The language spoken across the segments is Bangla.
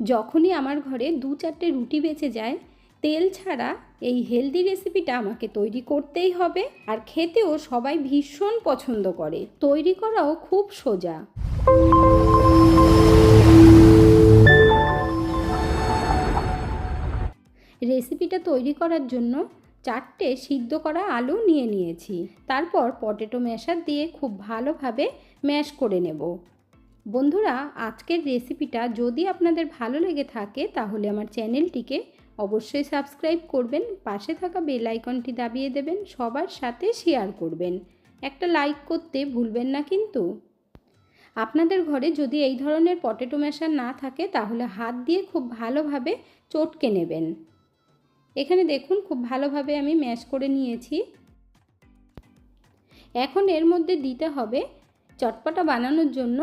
যখনই আমার ঘরে দু চারটে রুটি বেঁচে যায়, তেল ছাড়া এই হেলদি রেসিপিটা আমাকে তৈরি করতেই হবে আর খেতেও সবাই ভীষণ পছন্দ করে। তৈরি করাও খুব সোজা। রেসিপিটা তৈরি করার জন্য চারটে সিদ্ধ করা আলু নিয়ে নিয়েছি। তারপর পটেটো ম্যাশার দিয়ে খুব ভালোভাবে ম্যাশ করে নেব। বন্ধুরা, আজকের রেসিপিটা যদি আপনাদের ভালো লেগে থাকে, তাহলে আমার চ্যানেলটিকে অবশ্যই সাবস্ক্রাইব করবেন, পাশে থাকা বেল আইকনটি দাবিয়ে দেবেন, সবার সাথে শেয়ার করবেন। একটা লাইক করতে ভুলবেন না কিন্তু। আপনাদের ঘরে যদি এই ধরনের পটেটো ম্যাশার না থাকে, তাহলে হাত দিয়ে খুব ভালোভাবে চটকে নেবেন। এখানে দেখুন, খুব ভালোভাবে আমি ম্যাশ করে নিয়েছি। এখন এর মধ্যে দিতে হবে চটপটা বানানোর জন্য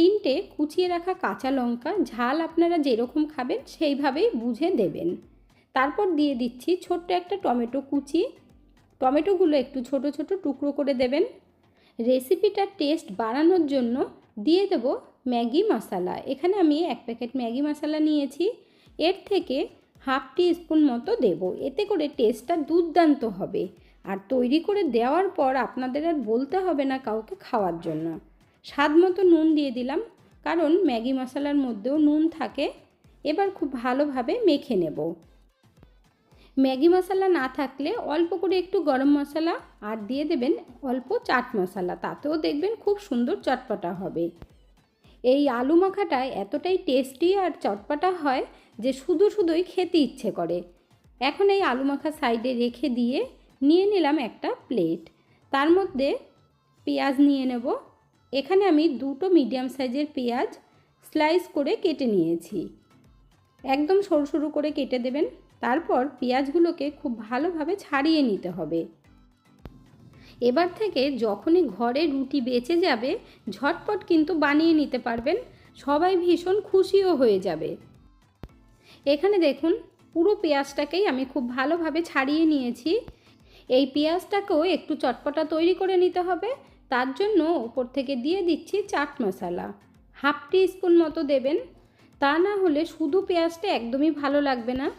তিনটে কুচিয়ে রাখা কাঁচা লঙ্কা, ঝাল আপনারা যেরকম খাবেন সেইভাবেই বুঝে দেবেন। তারপর দিয়ে দিচ্ছি ছোট্ট একটা টমেটো কুচি। টমেটোগুলো একটু ছোট ছোট টুকরো করে দেবেন। রেসিপিটার টেস্ট বাড়ানোর জন্য দিয়ে দেব ম্যাগি মশলা। এখানে আমি এক প্যাকেট ম্যাগি মশলা নিয়েছি। এর থেকে হাফ টি স্পুন মতো দেব। এতে করে টেস্টটা দুর্দান্ত হবে। আর তৈরি করে দেওয়ার পর আপনাদের আর বলতে হবে না কাউকে খাওয়ার জন্য। স্বাদ মতো নুন দিয়ে দিলাম, কারণ ম্যাগি মশলার মধ্যেও নুন থাকে। এবার খুব ভালোভাবে মেখে নেব। ম্যাগি মশলা না থাকলে অল্প করে একটু গরম মশলা আর দিয়ে দেবেন অল্প চাট মশলা, তাতেও দেখবেন খুব সুন্দর চটপটা হবে। এই আলু মাখাটা এতটাই টেস্টি আর চটপটা হয় যে শুধু শুধুই খেতে ইচ্ছে করে। এখন এই আলু মাখা সাইডে রেখে দিয়ে নিয়ে নিলাম একটা প্লেট। তার মধ্যে পেঁয়াজ নিয়ে নেব এখানে আমি দুটো মিডিয়াম সাইজের পেঁয়াজ স্লাইস করে কেটে নিয়েছি। একদম সরু সরু করে কেটে দেবেন, তারপর পেঁয়াজগুলোকে খুব ভালোভাবে ছাড়িয়ে নিতে হবে। এবার থেকে যখনই ঘরে রুটি বেঁচে যাবে, ঝটপট কিন্তু বানিয়ে নিতে পারবেন, সবাই ভীষণ খুশিও হয়ে যাবে। এখানে দেখুন, পুরো পেঁয়াজটাকেই আমি খুব ভালোভাবে ছাড়িয়ে নিয়েছি। এই পেঁয়াজটাকেও একটু চটপটা তৈরি করে নিতে হবে তার জন্য উপর থেকে দিয়ে দিচ্ছি chaat masala. Half teaspoon মতো দেবেন। তা না হলে শুধু পেঁয়াজটা একদমই ভালো লাগবে না।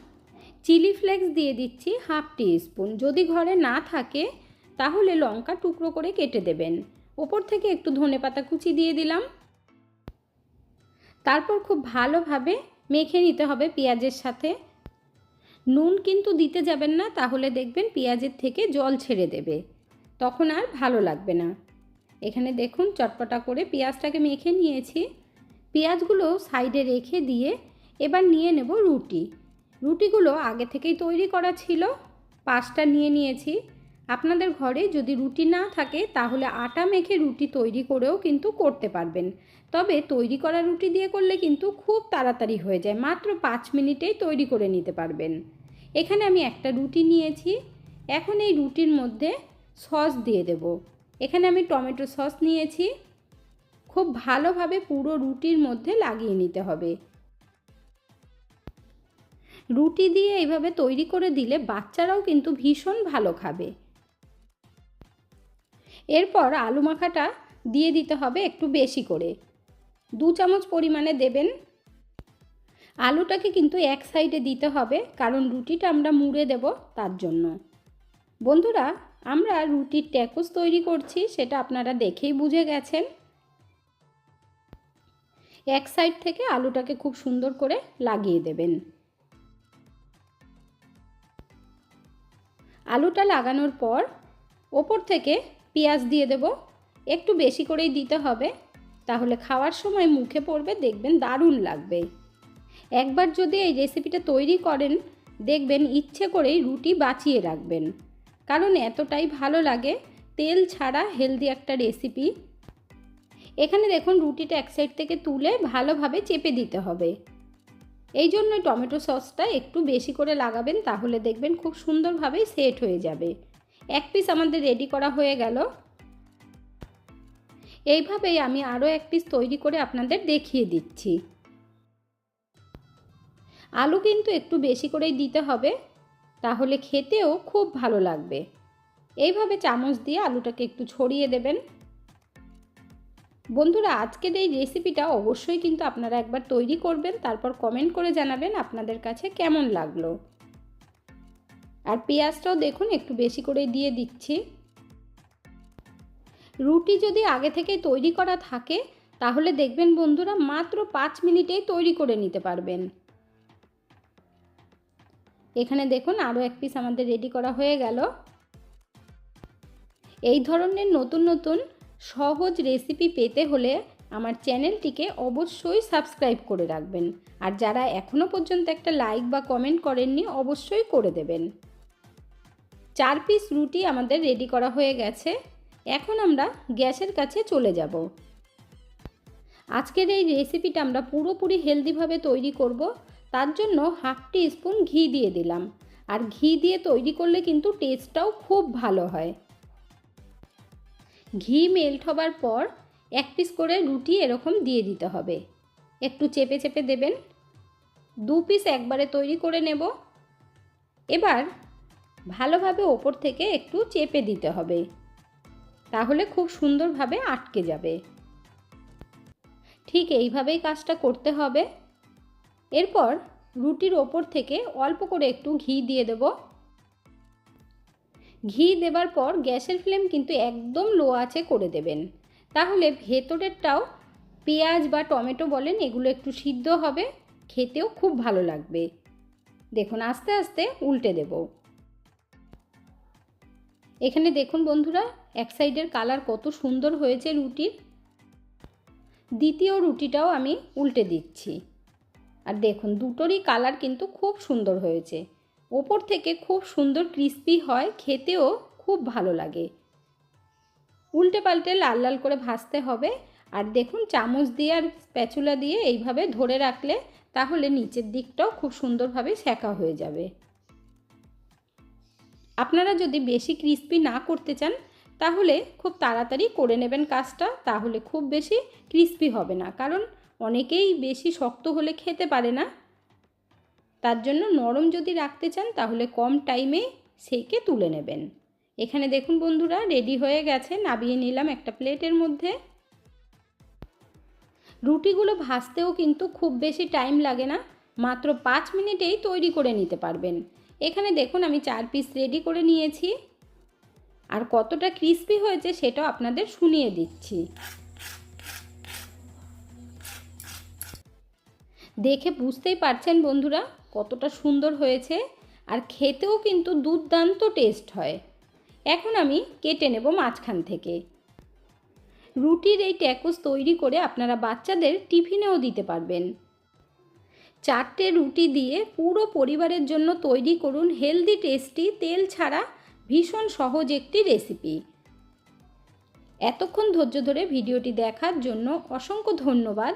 চিলি ফ্লেক্স দিয়ে দিচ্ছি হাফ টি স্পুন যদি ঘরে না থাকে, তাহলে লঙ্কা টুকরো করে কেটে দেবেন। ওপর থেকে একটু ধনে পাতা কুচি দিয়ে দিলাম। তারপর খুব ভালোভাবে মেখে নিতে হবে পেঁয়াজের সাথে। নুন কিন্তু দিতে যাবেন না, তাহলে দেখবেন পেঁয়াজের থেকে জল ছেড়ে দেবে। তখন আর ভালো লাগবে না। এখানে দেখুন চটপটা করে পেঁয়াজটাকে মেখে নিয়েছি। পেঁয়াজগুলো সাইডে রেখে দিয়ে এবার নিয়ে নেব রুটি। রুটিগুলো আগে থেকেই তৈরি করা ছিল, পাঁচটা নিয়ে নিয়েছি। আপনাদের ঘরে যদি রুটি না থাকে তাহলে আটা মেখে রুটি তৈরি করেও কিন্তু করতে পারবেন। তবে তৈরি করা রুটি দিয়ে করলে কিন্তু খুব তাড়াতাড়ি হয়ে যায়, মাত্র পাঁচ মিনিটেই তৈরি করে নিতে পারবেন। এখানে আমি একটা রুটি নিয়েছি। এখন এই রুটির মধ্যে সস দিয়ে দেব। এখানে আমি টমেটো সস নিয়েছি। খুব ভালোভাবে পুরো রুটির মধ্যে লাগিয়ে নিতে হবে। রুটি দিয়ে এইভাবে তৈরি করে দিলে বাচ্চারাও কিন্তু ভীষণ ভালো খাবে। এরপর আলু মাখাটা দিয়ে দিতে হবে একটু বেশি করে। দু চামচ পরিমাণে দেবেন। আলুটাকে কিন্তু এক সাইডে দিতে হবে, কারণ রুটিটা আমরা মুড়ে দেব তার জন্য। বন্ধুরা আমরা রুটির ট্যাকোস তৈরি করছি, সেটা আপনারা দেখেই বুঝে গেছেন। এক সাইড থেকে আলুটাকে খুব সুন্দর করে লাগিয়ে দেবেন। আলুটা লাগানোর পর ওপর থেকে পেঁয়াজ দিয়ে দেব। একটু বেশি করেই দিতে হবে, তাহলে খাওয়ার সময় মুখে পড়বে, দেখবেন দারুণ লাগবে। একবার যদি এই রেসিপিটা তৈরি করেন, দেখবেন ইচ্ছে করেই রুটি বাঁচিয়ে রাখবেন। কারণ এতটাই ভালো লাগে, তেল ছাড়া হেলদি একটা রেসিপি এখানে দেখুন রুটিটা এক সাইড থেকে তুলে ভালোভাবে চেপে দিতে হবে। এই জন্য টমেটো সসটা একটু বেশি করে লাগাবেন, তাহলে দেখবেন খুব সুন্দরভাবে সেট হয়ে যাবে। এক পিস আমাদের রেডি করা হয়ে গেল। এইভাবেই আমি আরও এক পিস তৈরি করে আপনাদের দেখিয়ে দিচ্ছি। আলু কিন্তু একটু বেশি করেই দিতে হবে। তাহলে খেতেও খুব ভালো লাগবে। এইভাবে চামচ দিয়ে আলুটাকে একটু ছড়িয়ে দেবেন। বন্ধুরা, আজকের এই রেসিপিটা অবশ্যই কিন্তু আপনারা একবার তৈরি করবেন, তারপর কমেন্ট করে জানাবেন আপনাদের কাছে কেমন লাগল। আর পেঁয়াজটাও দেখুন, একটু বেশি করে দিয়ে দিচ্ছি। রুটি যদি আগে থেকে তৈরি করা থাকে, তাহলে দেখবেন বন্ধুরা, মাত্র পাঁচ মিনিটেই তৈরি করে নিতে পারবেন। এখানে দেখুন আরও এক পিস আমাদের রেডি করা হয়ে গেল। এই ধরনের নতুন নতুন সহজ রেসিপি পেতে হলে আমার চ্যানেলটিকে অবশ্যই সাবস্ক্রাইব করে রাখবেন। আর যারা এখনও পর্যন্ত একটা লাইক বা কমেন্ট করেননি, অবশ্যই করে দেবেন। চার পিস রুটি আমাদের রেডি করা হয়ে গেছে। এখন আমরা গ্যাসের কাছে চলে যাব। আজকের এই রেসিপিটা আমরা পুরোপুরি হেলদিভাবে তৈরি করব। তার জন্য হাফ টি স্পুন ঘি দিয়ে দিলাম। আর ঘি দিয়ে তৈরি করলে কিন্তু টেস্টটাও খুব ভালো হয়। ঘি মেল্ট হবার পর এক পিস করে রুটি এরকম দিয়ে দিতে হবে। একটু চেপে চেপে দেবেন। দু পিস একবারে তৈরি করে নেব। এবার ভালোভাবে ওপর থেকে একটু চেপে দিতে হবে। তাহলে খুব সুন্দরভাবে আটকে যাবে। ঠিক এইভাবেই কাজটা করতে হবে। এরপর রুটির ওপর থেকে অল্প করে একটু ঘি দিয়ে দেব। ঘি দেবার পর গ্যাসের ফ্লেম কিন্তু একদম লো আছে করে দেবেন। তাহলে ভেতরেরটাও পেঁয়াজ বা টমেটো বলেন, এগুলো একটু সিদ্ধ হবে, খেতেও খুব ভালো লাগবে। দেখুন, আস্তে আস্তে উল্টে দেব। এখানে দেখুন বন্ধুরা, এক সাইডের কালার কত সুন্দর হয়েছে রুটির। দ্বিতীয় রুটিটাও আমি উল্টে দিচ্ছি। আর দেখুন, দুটোরই কালার কিন্তু খুব সুন্দর হয়েছে। ওপর থেকে খুব সুন্দর ক্রিস্পি হয়, খেতেও খুব ভালো লাগে। উল্টে পাল্টে লাল লাল করে ভাজতে হবে। আর দেখুন, চামচ দিয়ে আর স্প্যাচুলা দিয়ে এইভাবে ধরে রাখলে তাহলে নিচের দিকটাও খুব সুন্দরভাবে সেঁকা হয়ে যাবে। আপনারা যদি বেশি ক্রিস্পি না করতে চান, তাহলে খুব তাড়াতাড়ি করে নেবেন কাজটা। তাহলে খুব বেশি ক্রিস্পি হবে না। কারণ অনেকেই বেশি শক্ত হলে খেতে পারে না। তার জন্য নরম যদি রাখতে চান, তাহলে কম টাইমে সেকে তুলে নেবেন। এখানে দেখুন বন্ধুরা, রেডি হয়ে গেছে। নাবিয়ে নিলাম একটা প্লেটের মধ্যে। রুটিগুলো ভাজতেও কিন্তু খুব বেশি টাইম লাগে না। মাত্র পাঁচ মিনিটেই তৈরি করে নিতে পারবেন। এখানে দেখুন, আমি চার পিস রেডি করে নিয়েছি। আর কতটা ক্রিস্পি হয়েছে সেটাও আপনাদের শুনিয়ে দিচ্ছি। দেখে বুঝতেই পারছেন বন্ধুরা কতটা সুন্দর হয়েছে আর খেতেও কিন্তু দুর্দান্ত টেস্ট হয়। এখন আমি কেটে নেব মাঝখান থেকে। রুটির এই ট্যাকোস তৈরি করে আপনারা বাচ্চাদের টিফিনেও দিতে পারবেন। চারটে রুটি দিয়ে পুরো পরিবারের জন্য তৈরি করুন হেলদি, টেস্টি, তেল ছাড়া ভীষণ সহজ একটি রেসিপি। এতক্ষণ ধৈর্য ধরে ভিডিওটি দেখার জন্য অসংখ্য ধন্যবাদ।